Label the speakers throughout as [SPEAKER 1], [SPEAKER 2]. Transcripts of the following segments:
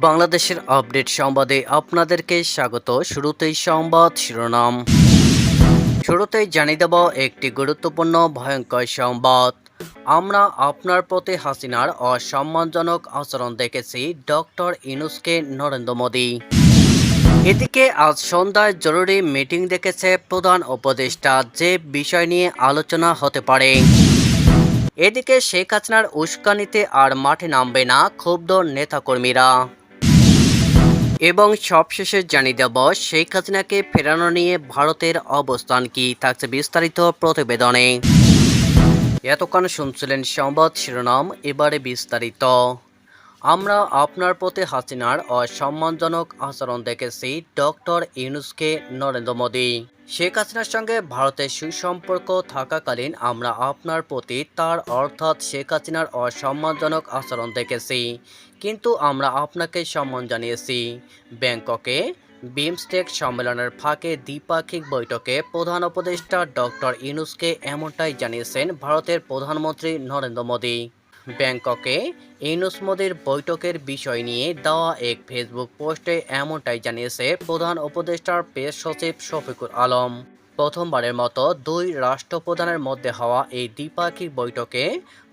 [SPEAKER 1] বাংলাদেশের আপডেট সংবাদে আপনাদেরকে স্বাগত। শুরুতেই সংবাদ শিরোনাম। শুরুতেই জানিয়ে দেব একটি গুরুত্বপূর্ণ, ভয়ঙ্কর সংবাদ। আমরা আপনার প্রতি হাসিনার অসম্মানজনক আচরণ দেখেছি ডক্টর ইনুসকে নরেন্দ্র মোদী। এদিকে আজ সন্ধ্যায় জরুরি মিটিং ডেকেছে প্রধান উপদেষ্টা। যে বিষয় নিয়ে আলোচনা হতে পারে। এদিকে শেখ হাসিনার উস্কানিতে আর মাঠে নামবে না ক্ষুব্ধ নেতাকর্মীরা। এবং সবশেষে জানিয়ে দেব, শেখ হাসিনাকে ফেরানো নিয়ে ভারতের অবস্থান কি থাকছে বিস্তারিত প্রতিবেদনে। এতক্ষণ শুনছিলেন সংবাদ শিরোনাম, এবারে বিস্তারিত। আমরা আপনার প্রতি হাসিনার অসম্মানজনক আচরণ দেখেছি ডক্টর ইউনুসকে নরেন্দ্র মোদী। শেখ হাসিনার সঙ্গে ভারতের সুসম্পর্ক থাকাকালীন আমরা আপনার প্রতি তার অর্থাৎ শেখ হাসিনার অসম্মানজনক আচরণ দেখেছি। কিন্তু আমরা আপনাকে সম্মান জানিয়েছি। ব্যাংককে বিমস্টেক সম্মেলনের ফাঁকে দ্বিপাক্ষিক বৈঠকে প্রধান উপদেষ্টা ডক্টর ইউনুসকে এমনটাই জানিয়েছেন ভারতের প্রধানমন্ত্রী নরেন্দ্র মোদী। ব্যাংককে ইউনুস মোদির বৈঠকের বিষয় নিয়ে দেওয়া এক ফেসবুক পোস্টে এমনটাই জানিয়েছে প্রধান উপদেষ্টার পেশ সচিব শফিকুর আলম। প্রথমবারের মতো দুই রাষ্ট্রপ্রধানের মধ্যে হওয়া এই দ্বিপাক্ষিক বৈঠকে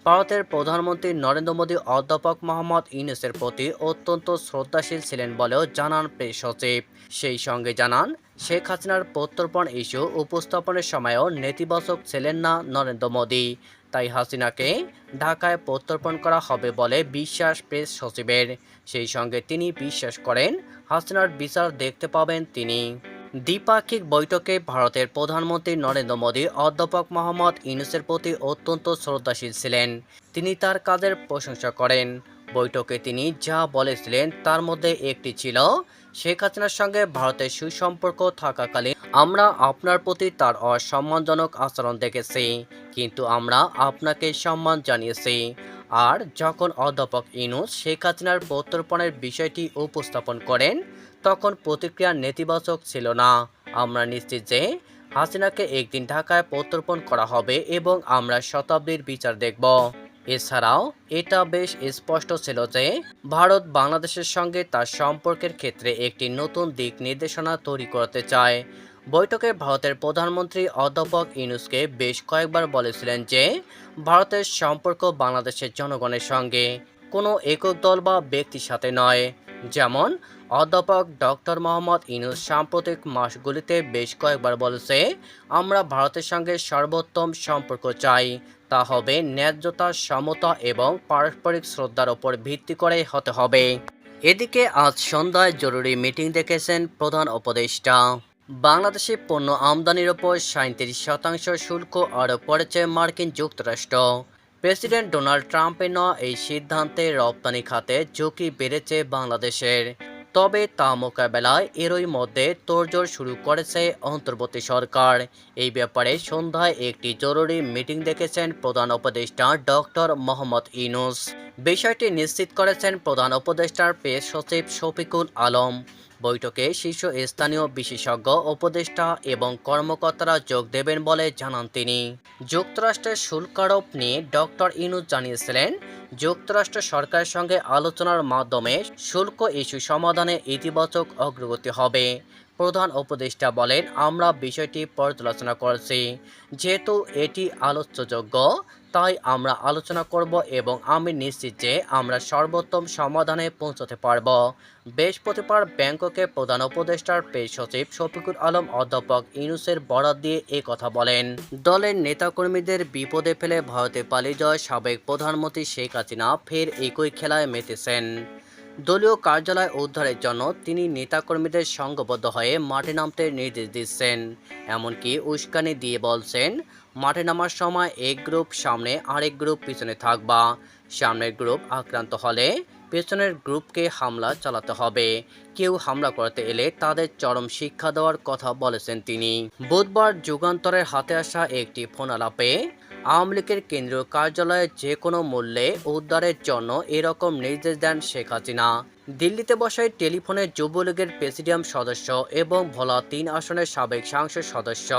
[SPEAKER 1] ভারতের প্রধানমন্ত্রী নরেন্দ্র মোদী অধ্যাপক মোহাম্মদ ইউনুসের প্রতি অত্যন্ত শ্রদ্ধাশীল ছিলেন বলেও জানান প্রেস সচিব। সেই সঙ্গে জানান, শেখ হাসিনার প্রত্যর্পণ ইস্যু উপস্থাপনের সময়ও নেতিবাচক ছিলেন না নরেন্দ্র মোদী। তাই হাসিনাকে ঢাকায় প্রত্যর্পণ করা হবে বলে বিশ্বাস প্রেস সচিবের। সেই সঙ্গে তিনি বিশ্বাস করেন, হাসিনার বিচার দেখতে পাবেন তিনি। দ্বিপাক্ষিক বৈঠকে ভারতের প্রধানমন্ত্রী নরেন্দ্র মোদী, অধ্যাপক মোহাম্মদ ইউনুসের প্রতি অত্যন্ত শ্রদ্ধাশীল ছিলেন। তিনি তার কাজের প্রশংসা করেন। বৈঠকে তিনি যা বলেছিলেন তার মধ্যে একটি ছিল, শেখ হাসিনার সঙ্গে ভারতের সুসম্পর্ক থাকাকালীন আমরা আপনার প্রতি তার অসম্মানজনক আচরণ দেখেছি, কিন্তু আমরা আপনাকে সম্মান জানিয়েছি। আর যখন অধ্যাপক ইনুস শেখ হাসিনার প্রত্যর্পণের বিষয়টি উপস্থাপন করেন, তখন প্রতিক্রিয়া নেতিবাচক ছিল না। আমরা নিশ্চিত যে হাসিনাকে একদিন ঢাকায় প্রত্যর্পণ করা হবে এবং আমরা শতাব্দীর বিচার দেখব। এছাড়াও এটা বেশ স্পষ্ট ছিল যে ভারত বাংলাদেশের সঙ্গে তার সম্পর্কের ক্ষেত্রে একটি নতুন দিক নির্দেশনা তৈরি করতে চায়। বৈঠকে ভারতের প্রধানমন্ত্রী অধ্যাপক ইনুসকে বেশ কয়েকবার বলেছিলেন যে ভারতের সম্পর্ক বাংলাদেশের জনগণের সঙ্গে কোনো একক দল বা ব্যক্তির সাথে নয়। যেমন, অধ্যাপক ডক্টর মোহাম্মদ ইনুস সাম্প্রতিক মাসগুলিতে বেশ কয়েকবার বলেছে, আমরা ভারতের সঙ্গে সর্বোত্তম সম্পর্ক চাই। তা হবে ন্যায্যতা, সমতা এবং পারস্পরিক শ্রদ্ধার ওপর ভিত্তি করে হতে হবে। এদিকে আজ সন্ধ্যায় জরুরি মিটিং দেখেছেন প্রধান উপদেষ্টা। বাংলাদেশে পণ্য আমদানির ওপর সাঁত্রিশ শতাংশ শুল্ক আরোপ করেছে মার্কিন যুক্তরাষ্ট্র। প্রেসিডেন্ট ডোনাল্ড ট্রাম্পের নেওয়া এই সিদ্ধান্তে রপ্তানি খাতে ঝুঁকি বেড়েছে বাংলাদেশের। তবে তা মোকাবেলায় এরই মধ্যে তোড়জোড় শুরু করেছে অন্তর্বর্তী সরকার। এই ব্যাপারে সন্ধ্যায় একটি জরুরি মিটিং ডেকেছেন প্রধান উপদেষ্টা ডক্টর মোহাম্মদ ইনুস বিষয়টি নিশ্চিত করেছেন প্রধান উপদেষ্টার পেশ সচিব শফিকুল আলম। বৈঠকে শীর্ষ স্থানীয় বিশেষজ্ঞ, উপদেষ্টা এবং কর্মকর্তারা যোগ দেবেন বলে জানান তিনি। যুক্তরাষ্ট্রের শুল্ক আরোপ নিয়ে ডক্টর ইনুস জানিয়েছিলেন, যুক্তরাষ্ট্র সরকারের সঙ্গে আলোচনার মাধ্যমে শুল্ক ইস্যু সমাধানে ইতিবাচক অগ্রগতি হবে। প্রধান উপদেষ্টা বলেন, আমরা বিষয়টি পর্যালোচনা করছি। যেহেতু এটি আলোচ্যযোগ্য তাই আমরা আলোচনা করব এবং আমি নিশ্চিত যে আমরা সর্বোত্তম সমাধানে পৌঁছতে পারব। বৃহস্পতিবার ব্যাংককে প্রধান উপদেষ্টার পেশ সচিব শফিকুল আলম অধ্যাপক ইউনুসের বরাদ দিয়ে এ কথা বলেন। দলের নেতাকর্মীদের বিপদে ফেলে ভারতে পালিয়ে যাওয়া সাবেক প্রধানমন্ত্রী শেখ হাসিনা ফের একই খেলায় মেতেছেন। দলীয় কার্যালয় উদ্ধারের জন্য তিনি নেতাকর্মীদের সংঘবদ্ধ হয়ে মাঠে নামতে নির্দেশ দিচ্ছেন। এমনকি উস্কানি দিয়ে বলছেন, মাঠে নামার সময় এক গ্রুপ সামনে আরেক গ্রুপ পিছনে থাকবা। সামনের গ্রুপ আক্রান্ত হলে পেছনের গ্রুপকে হামলা চালাতে হবে। কেউ হামলা করতে এলে তাদের চরম শিক্ষা দেওয়ার কথা বলেছেন তিনি। বুধবার যুগান্তরের হাতে আসা একটি ফোন আলাপে আওয়ামী লীগের কেন্দ্রীয় কার্যালয়ে যে কোনো মূল্যে উদ্ধারের জন্য এরকম নির্দেশ দেন শেখ হাসিনা। দিল্লিতে বসায় টেলিফোনে যুবলীগের প্রেসিডিয়াম সদস্য এবং ভোলা তিন আসনের সাবেক সাংসদ সদস্য।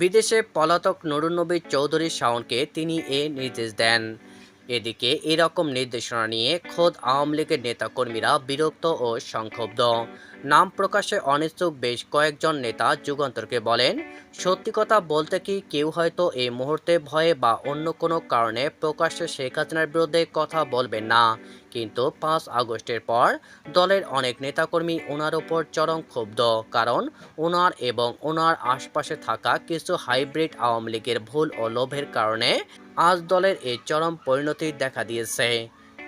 [SPEAKER 1] বিদেশে পলাতক নুরুন্নবী চৌধুরী শাওনকে তিনি এ নির্দেশ দেন। এদিকে এরকম নির্দেশনা নিয়ে খোদ আওয়ামী লীগের নেতাকর্মীরা বিরক্ত ও সংক্ষুব্ধ। নাম প্রকাশে অনিচ্ছুক বেশ কয়েকজন নেতা যুগান্তরকে বলেন, সত্যি কথা বলতে কি কেউ হয়তো এই মুহূর্তে ভয়ে বা অন্য কোনো কারণে প্রকাশ্যে শেখ হাসিনার বিরুদ্ধে কথা বলবেন না। কিন্তু পাঁচ আগস্টের পর দলের অনেক নেতাকর্মী ওনার ওপর চরম ক্ষুব্ধ, কারণ ওনার এবং ওনার আশপাশে থাকা কিছু হাইব্রিড আওয়ামী লীগের ভুল ও লোভের কারণে আজ দলের এই চরম পরিণতি দেখা দিয়েছে।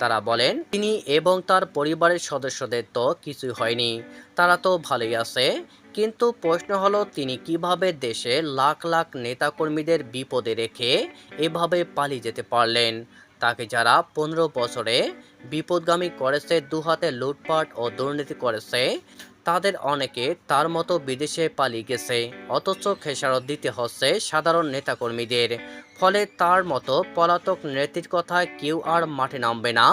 [SPEAKER 1] তারা বলেন, তিনি এবং তার পরিবারের সদস্যদের তো কিছুই হয়নি, তারা তো ভালোই আছে, কিন্তু প্রশ্ন হলো তিনি কীভাবে দেশে লাখ লাখ নেতাকর্মীদের বিপদে রেখে এভাবে পালিয়ে যেতে পারলেন? তাকে যারা পনেরো বছরে বিপদগামী করেছে, দুহাতে লুটপাট ও দুর্নীতি করেছে, তাদের অনেকে তার মতো বিদেশে পালিয়ে গেছে। অথচ খেসারত দিতে হচ্ছে সাধারণ নেতাকর্মীদের। ফলে তার মতো পলাতক নেত্রীর কথায় কেউ আর মাঠে নামবে না,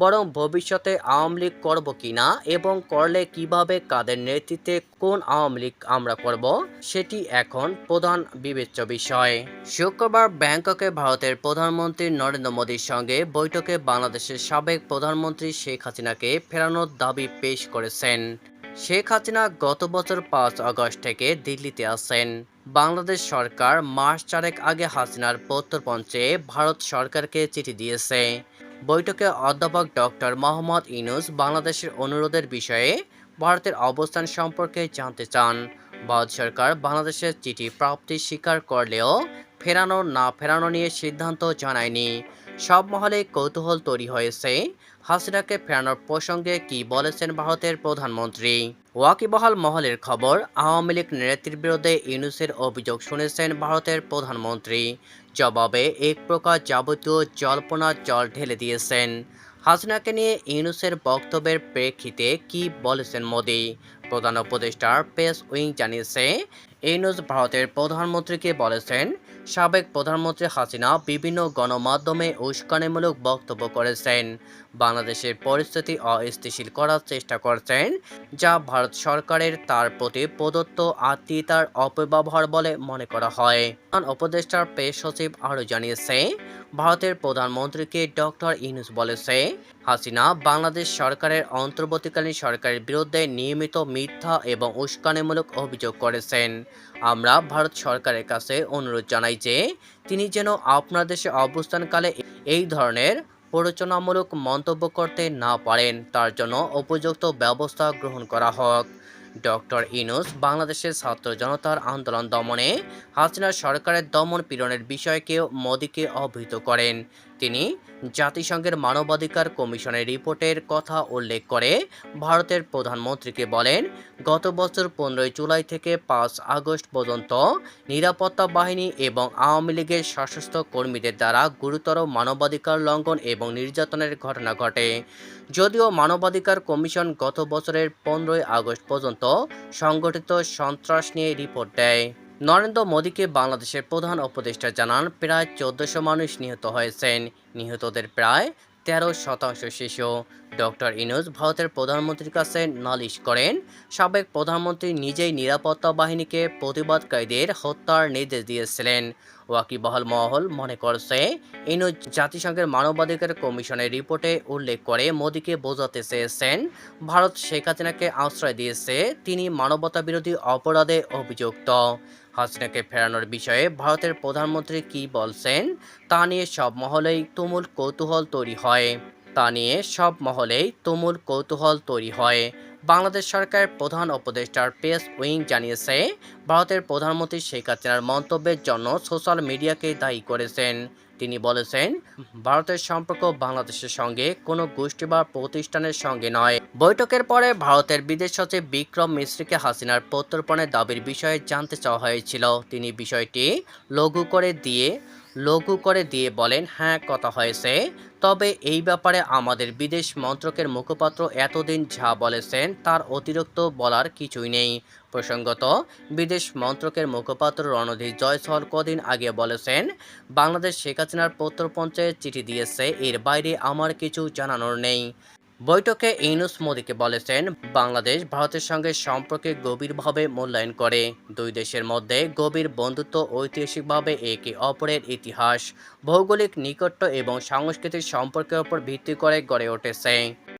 [SPEAKER 1] বরং ভবিষ্যতে আওয়ামী লীগ করব কিনা এবং করলে কীভাবে কাদের নেতৃত্বে কোন আওয়ামী লীগ আমরা করব, সেটি এখন প্রধান বিবেচ্য বিষয়। শুক্রবার ব্যাংককে ভারতের প্রধানমন্ত্রী নরেন্দ্র মোদীর সঙ্গে বৈঠকে বাংলাদেশের সাবেক প্রধানমন্ত্রী শেখ হাসিনাকে ফেরানোর দাবি পেশ করেছেন। শেখ হাসিনা গত বছর পাঁচ আগস্ট থেকে দিল্লিতে আসেন বাংলাদেশ সরকার মাস চারেক আগে হাসিনার প্রত্যর্পঞ্চে ভারত সরকারকে চিঠি দিয়েছে। বৈঠকে অধ্যাপক ডক্টর মোহাম্মদ ইনুস বাংলাদেশের অনুরোধের বিষয়ে ভারতের অবস্থান সম্পর্কে জানতে চান। ভারত সরকার বাংলাদেশের চিঠি প্রাপ্তি স্বীকার করলেও ফেরানো না ফেরানো নিয়ে সিদ্ধান্ত জানায়নি। সব মহলে কৌতূহল তৈরি হয়েছে। হাসিনাকে ফেরানোর প্রসঙ্গে কি বলেছেন ভারতের প্রধানমন্ত্রী? ওয়াকিবহাল মহলের খবর, আওয়ামী লীগ নেত্রীর বিরুদ্ধে ইউনুসের অভিযোগ শুনেছেন ভারতের প্রধানমন্ত্রী। জবাবে এক প্রকার যাবতীয় জল্পনা জল ঢেলে দিয়েছেন। হাসিনাকে নিয়ে ইউনুসের বক্তব্যের প্রেক্ষিতে কি বলেছেন মোদি? প্রধান উপদেষ্টার প্রেস উইং জানিয়েছে ইউনুস ভারতের প্রধানমন্ত্রীকে বলেছেন, সাবেক প্রধানমন্ত্রী হাসিনা বিভিন্ন গণমাধ্যমে উস্কানিমূলক বক্তব্য করেছেন। বাংলাদেশের পরিস্থিতি অস্থিতিশীল করার চেষ্টা করছেন, যা ভারত সরকারের তার প্রতি প্রদত্ত আত্মীয়তার অপব্যবহার বলে মনে করা হয়। প্রধান উপদেষ্টার প্রেস সচিব আরও জানিয়েছে, ভারতের প্রধানমন্ত্রীকে ডক্টর ইউনুস বলেছে, হাসিনা বাংলাদেশ সরকারের অন্তর্বর্তীকালীন সরকারের বিরুদ্ধে নিয়মিত মিথ্যা এবং উস্কানিমূলক অভিযোগ করেছেন। আমরা ভারত সরকারের কাছে অনুরোধ জানাই যে তিনি যেন আপনার দেশে অবস্থানকালে এই ধরনের প্ররোচনামূলক মন্তব্য করতে না পারেন, তার জন্য উপযুক্ত ব্যবস্থা গ্রহণ করা হোক। ডক্টর ইনুস বাংলাদেশের ছাত্র জনতার আন্দোলন দমনে হাসিনা সরকারের দমন পীড়নের বিষয়কেও মোদীকে অবহিত করেন। তিনি জাতিসংঘের মানবাধিকার কমিশনের রিপোর্টের কথা উল্লেখ করে ভারতের প্রধানমন্ত্রীকে বলেন, গত বছর পনেরোই জুলাই থেকে পাঁচ আগস্ট পর্যন্ত নিরাপত্তা বাহিনী এবং আওয়ামী লীগের সশস্ত্র কর্মীদের দ্বারা গুরুতর মানবাধিকার লঙ্ঘন এবং নির্যাতনের ঘটনা ঘটে। যদিও মানবাধিকার কমিশন গত বছরের পনেরোই আগস্ট পর্যন্ত সংগঠিত সন্ত্রাস নিয়ে রিপোর্ট দেয়। নরেন্দ্র মোদীকে বাংলাদেশের প্রধান উপদেষ্টা জানান, প্রায় চোদ্দশো মানুষ নিহত হয়েছেন। নিহতদের প্রায় তেরো শতাংশ শিশু। ডক্টর ইনুজ ভারতের প্রধানমন্ত্রীর কাছে নালিশ করেন, সাবেক প্রধানমন্ত্রী নিজেই নিরাপত্তা বাহিনীকে প্রতিবাদকারীদের হত্যার নির্দেশ দিয়েছিলেন। ওয়াকিবহাল মহল মনে করছে। ইনুজ জাতিসংঘের মানবাধিকার কমিশনের রিপোর্টে উল্লেখ করে মোদীকে বোঝাতে চেয়েছেন, ভারত শেখ হাসিনাকে আশ্রয় দিয়েছে, তিনি মানবতা বিরোধী অপরাধে অভিযুক্ত। হাসিনাকে ফেরানোর বিষয়ে ভারতের প্রধানমন্ত্রী কি বলছেন, তা নিয়ে সব মহলেই তুমুল কৌতূহল তৈরি হয়। তা নিয়ে সব মহলেই তুমুল কৌতূহল তৈরি হয়। বাংলাদেশ সরকারের প্রধান উপদেষ্টার প্রেস উইং জানিয়েছে, ভারতের প্রধানমন্ত্রী শেখ হাসিনার মন্তব্যের জন্য সোশ্যাল মিডিয়াকে দায়ী করেছেন। তিনি বলেছেন, ভারতের সম্পর্ক বাংলাদেশের সঙ্গে কোনো গোষ্ঠী বা প্রতিষ্ঠানের সঙ্গে নয়। বৈঠকের পরে ভারতের বিদেশ সচিব বিক্রম মিশ্রিকে হাসিনার প্রত্যর্পণের দাবির বিষয়ে জানতে চাওয়া হয়েছিল। তিনি বিষয়টি লঘু করে দিয়ে লঘু করে দিয়ে বলেন হ্যাঁ কথা হয়েছে। তবে এই ব্যাপারে আমাদের বিদেশ মন্ত্রকের মুখপাত্র এতদিন যা বলেছেন তার অতিরিক্ত বলার কিছুই নেই। প্রসঙ্গত, বিদেশ মন্ত্রকের মুখপাত্র রণধীর জয়সল কদিন আগে বলেছেন, বাংলাদেশ শেখ হাসিনার প্রত্যর্পঞ্চে চিঠি দিয়েছে, এর বাইরে আমার কিছু জানানোর নেই। বৈঠকে ইউনুস মোদীকে বলেছেন, বাংলাদেশ ভারতের সঙ্গে সম্পর্কে গভীরভাবে মূল্যায়ন করে। দুই দেশের মধ্যে গভীর বন্ধুত্ব ঐতিহাসিকভাবে একে অপরের ইতিহাস, ভৌগোলিক নিকট্য এবং সাংস্কৃতিক সম্পর্কের উপর ভিত্তি করে গড়ে উঠেছে।